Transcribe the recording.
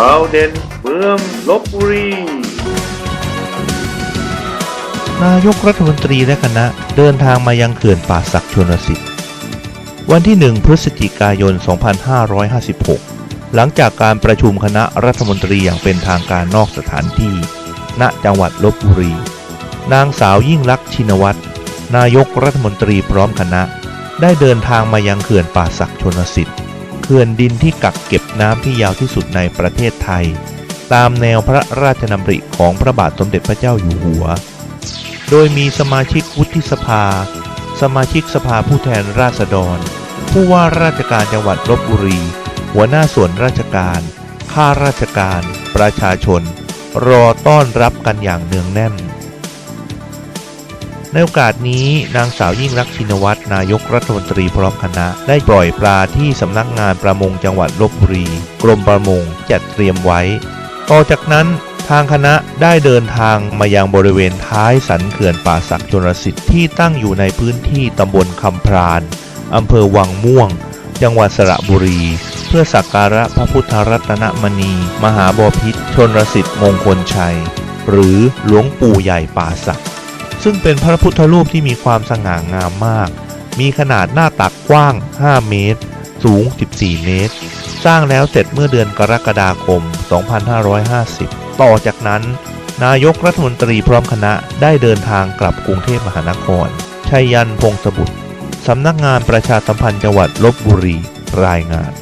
ข่าวเด่นเมืองลบบุรี นายกรัฐมนตรีและคณะเดินทางมายังเขื่อนป่าสักชนสิทธิ์วันที่ 1 พฤศจิกายน 2556 หลังจากการประชุมคณะรัฐมนตรีอย่างเป็นทางการนอกสถานที่ ณ จังหวัดลบบุรี นางสาวยิ่งลักษณ์ชินวัตร นายกรัฐมนตรีพร้อมคณะ ได้เดินทางมายังเขื่อนป่าสักชนสิทธิ์ ขื่อนดินที่กักเก็บน้ำที่ยาวที่สุดในประเทศไทย ตามแนวพระราชดำริของพระบาทสมเด็จพระเจ้าอยู่หัว โดยมีสมาชิกวุฒิสภา สมาชิกสภาผู้แทนราษฎร ผู้ว่าราชการจังหวัดลบบุรี หัวหน้าส่วนราชการ ข้าราชการ ประชาชน รอต้อนรับกันอย่างเนืองแน่น ในโอกาสนี้นางสาวยิ่งรักชินวัตรนายกรัฐมนตรีพร้อมคณะ ได้ปล่อยปลาที่สำนักงานประมงจังหวัดลบบุรี กรมประมงจัดเตรียมไว้ ต่อจากนั้นทางคณะได้เดินทางมายังบริเวณท้ายสันเขื่อนป่าสักชนรสิทธิ์ที่ตั้งอยู่ในพื้นที่ตำบลคำพรานอำเภอวังม่วง จังหวัดสระบุรี เพื่อสักการะพระพุทธรัตนมณี มหาบพิตรชนรสิทธิ์มงคลชัย หรือหลวงปู่ใหญ่ป่าสัก ซึ่งเป็นพระพุทธรูปที่มีความสง่างามมาก มีขนาดหน้าตักกว้าง 5 เมตร สูง 14 เมตร สร้างแล้วเสร็จเมื่อเดือนกรกฎาคม 2550 ต่อจากนั้น นายกรัฐมนตรีพร้อมคณะได้เดินทางกลับกรุงเทพมหานคร ชัยยันพงศบุตร สำนักงานประชาสัมพันธ์จังหวัดลบบุรี รายงาน